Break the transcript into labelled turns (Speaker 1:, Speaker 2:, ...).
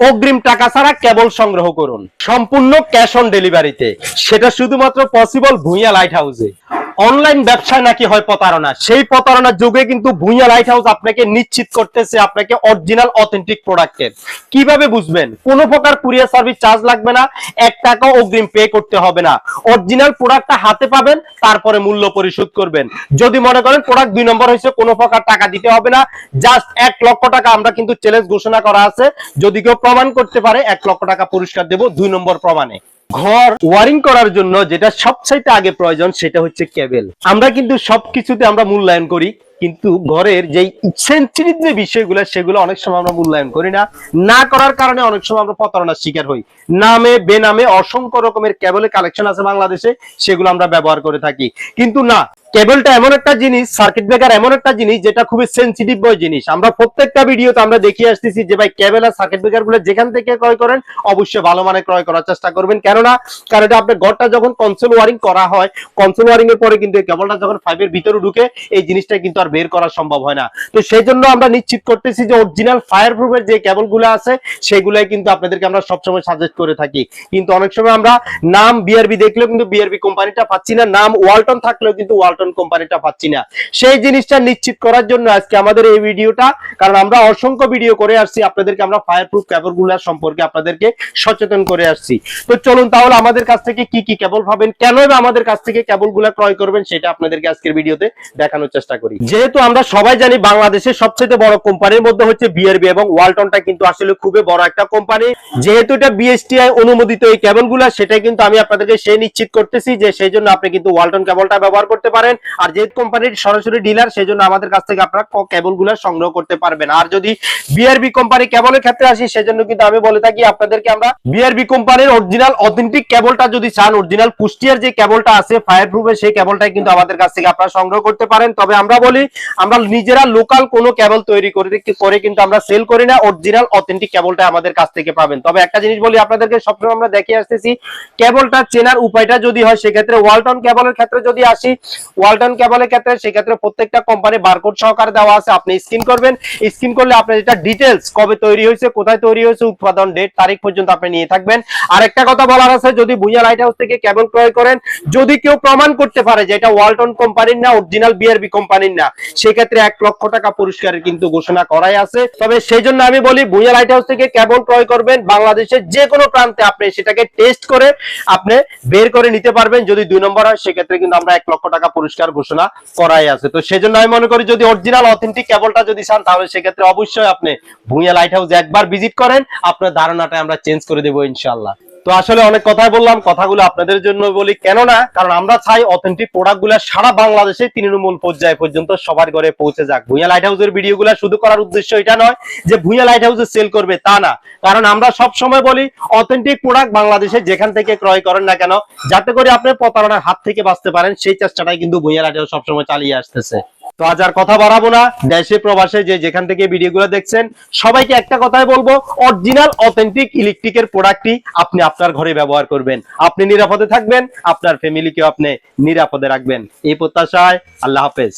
Speaker 1: অগ্রিম টাকা ছাড়া কেবল সংগ্রহ করুন। সম্পূর্ণ ক্যাশ অন ডেলিভারিতে সেটা শুধুমাত্র পসিবল ভুঁইয়া লাইট হাউসে অনলাইন ব্যবসায় নাকি হয় প্রতারণা? সেই প্রতারণার যুগে কিন্তু ভুঁইয়া লাইট হাউস আপনাকে নিশ্চিত করতেছে আপনাকে অরিজিনাল অথেন্টিক প্রোডাক্টের কীভাবে বুঝবেন? কোনো প্রকার কুরিয়ার সার্ভিস চার্জ লাগবে না, এক টাকাও অগ্রিম পে করতে হবে না। অরিজিনাল প্রোডাক্টটা হাতে পাবেন, তারপরে মূল্য পরিশোধ করবেন। যদি মনে করেন প্রোডাক্ট দুই নম্বর হয়েছে, কোনো প্রকার টাকা দিতে হবে না জাস্ট এক লক্ষ টাকা আমরা কিন্তু চ্যালেঞ্জ ঘোষণা করা আছে। যদি কেউ প্রমাণ করতে পারে, এক লক্ষ টাকা পুরস্কার দেব দুই নম্বর প্রমাণে। ঘর ওয়ারিং করার জন্য যেটা সবচাইতে আগে প্রয়োজন সেটা হচ্ছে কেবেল। আমরা কিন্তু সবকিছুতে আমরা মূল্যায়ন করি, কিন্তু ঘরের যে সেন্সিটিভ যে বিষয়গুলো, সেগুলো অনেক সময় আমরা মূল্যায়ন করি না। না করার কারণে অনেক সময় আমরা প্রতারণার শিকার হই। নামে, বেনামে অসংখ্য রকমের কেবলের কালেকশন আছে বাংলাদেশে, সেগুলো আমরা ব্যবহার করে থাকি। কিন্তু না কেবলটা এমন একটা জিনিস সার্কিট ব্রেকার এমন একটা জিনিস যেটা খুবই সেন্সিটিভ বয় জিনিস। আমরা প্রত্যেকটা ভিডিওতে আমরা দেখিয়ে আসতেছি যে ভাই কেবল আর সার্কিট ব্রেকারগুলো যেখান থেকে ক্রয় করেন, অবশ্যই ভালো মানে ক্রয় করার চেষ্টা করবেন। কেননা, কারণ এটা আপনার ঘরটা যখন কনসোল ওয়ারিং করা হয় কনসোল ওয়ারিং এর পরে কিন্তু কেবলটা যখন ফাইভের ভিতরে ঢুকে, এই জিনিসটা কিন্তু আর বের করা সম্ভব হয় না। তো সেই জন্য আমরা নিশ্চিত করতেছি যে অরিজিনাল ফায়ার প্রুফের যে কেবলগুলো আছে, সেগুলাই কিন্তু আপনাদেরকে আমরা সবসময় সাজেস্ট করে থাকি। কিন্তু অনেক সময় আমরা নাম বিআরবি দেখলেও কিন্তু বিআরবি কোম্পানিটা পাচ্ছি না, নাম ওয়ালটন থাকলেও কিন্তু ওয়ালটন কোম্পানিটা পাচ্ছি না। সেই জিনিসটা নিশ্চিত করার জন্য আজকে আমাদের এই ভিডিওটা, কারণ আমরা অসংখ্য ভিডিও করে আসছি, আপনাদেরকে আমরা ফায়ার প্রুফ কেবলগুলা সম্পর্কে আপনাদেরকে সচেতন করে আসছি। তো চলুন তাহলে আমাদের কাছ থেকে কি কি কেবল পাবেন কেন আমাদের কাছ থেকে কেবলগুলা ক্রয় করবেন, সেটা আপনাদেরকে আজকের ভিডিওতে দেখানোর চেষ্টা করি। যেহেতু আমরা সবাই জানি বাংলাদেশের সবচেয়ে বড় কোম্পানির মধ্যে হচ্ছে বিআরবি এবং ওয়ালটনটা কিন্তু আসলে খুবই বড় একটা কোম্পানি যেহেতু এটা বিএসটিআই অনুমোদিত এই কেবলগুলা, সেটাই কিন্তু আমি আপনাদেরকে সে নিশ্চিত করতেছি যে সেই জন্য আপনি কিন্তু ওয়ালটন কেবলটা ব্যবহার করতে পারেন। আর যেহেতু কোম্পানির সরাসরি ডিলার সেই জন্য আমাদের কাছ থেকে আপনারা কেবলগুলা সংগ্রহ করতে পারবেন। আর যদি বিআরবি কোম্পানি কেবলের ক্ষেত্রে আসি, সেজন্য কিন্তু আমি বলে থাকি, আপনাদেরকে আমরা বিআরবি কোম্পানির অরিজিনাল অথেন্টিক কেবলটা যদি চান অরিজিনাল কুষ্টিয়ার যে কেবলটা আছে ফায়ার প্রুফের সেই কেবলটাই কিন্তু আমাদের কাছ থেকে আপনারা সংগ্রহ করতে পারেন। তবে আমরা বলি, আমরা নিজেরা লোকাল কোনো কেবল তৈরি করে করে কিন্তু আমরা সেল করি না অরিজিনাল অথেন্টিক কেবলটা আমাদের কাছ থেকে পাবেন। তবে একটা জিনিস বলি, আপনাদেরকে সবসময় আমরা দেখে আসতেছি কেবলটা চেনার উপায়টা যদি হয়, সেক্ষেত্রে ওয়ালটন কেবলের ক্ষেত্রে যদি আসি ওয়ালটন কেবলের ক্ষেত্রে সেক্ষেত্রে প্রত্যেকটা কোম্পানি বারকোড সহকারে দেওয়া আছে, আপনি স্ক্যান করবেন। স্ক্যান করলে আপনার যেটা ডিটেলস কবে তৈরি হয়েছে, কোথায় তৈরি হয়েছে, উৎপাদন ডেট তারিখ পর্যন্ত আপনি নিয়ে থাকবেন। আর একটা কথা বলার আছে, যদি ভুইয়া লাইট হাউস থেকে কেবল ক্রয় করেন, যদি কেউ প্রমাণ করতে পারে যে এটা ওয়ালটন কোম্পানির না অরিজিনাল বিআরবি কোম্পানির না, সেক্ষেত্রে এক লক্ষ টাকা পুরস্কারের কিন্তু ঘোষণা করাই আছে। তবে সেই জন্য আমি বলি, ভুইয়া লাইট হাউস থেকে কেবল ক্রয় করবেন, বাংলাদেশের যে কোনো প্রান্তে আপনি সেটাকে টেস্ট করে আপনি বের করে নিতে পারবেন, যদি দুই নম্বর হয়, সেক্ষেত্রে কিন্তু আমরা এক লক্ষ টাকা পুরস্কার ঘোষণা করাই আছে। তো সেজন্য আমি মনে করি যদি অরিজিনাল অথেন্টিক কেবলটা যদি চান, তাহলে সেক্ষেত্রে অবশ্যই আপনি ভুঁইয়া লাইট হাউস একবার ভিজিট করেন। আপনার ধারণাটা আমরা চেঞ্জ করে দেবো ইনশাল্লাহ তো আসলে অনেক কথাই বললাম, কথাগুলো আপনাদের জন্য বলি। কেন না কারণ আমরা চাই অথেন্টিক প্রোডাক্টগুলা সারা বাংলাদেশে তৃণমূল পর্যায়ে পর্যন্ত সবার ঘরে পৌঁছে যাক। ভুঁইয়া লাইট হাউসের ভিডিও গুলা শুধু করার উদ্দেশ্য এটা নয় যে ভুঁইয়া লাইট হাউসে সেল করবে তা না। কারণ আমরা সব সময় বলি অথেন্টিক প্রোডাক্ট বাংলাদেশে যেখান থেকে ক্রয় করেন না কেন, যাতে করে আপনি প্রতারণার হাত থেকে বাঁচতে পারেন, সেই চেষ্টাটাই কিন্তু ভুঁইয়া লাইট হাউস সবসময় চালিয়ে আসতেছে। তো আজ আর কথা বাড়াবো না। দেশে, প্রবাসে যে যেখান থেকে ভিডিওগুলো দেখছেন, সবাইকে একটা কথাই বলব অরিজিনাল অথেন্টিক ইলেকট্রিকের প্রোডাক্টটি আপনি আপনার ঘরে ব্যবহার করবেন। আপনি নিরাপদে থাকবেন, আপনার ফ্যামিলিকেও আপনি নিরাপদে রাখবেন। এই প্রত্যাশায় আল্লাহ হাফেজ।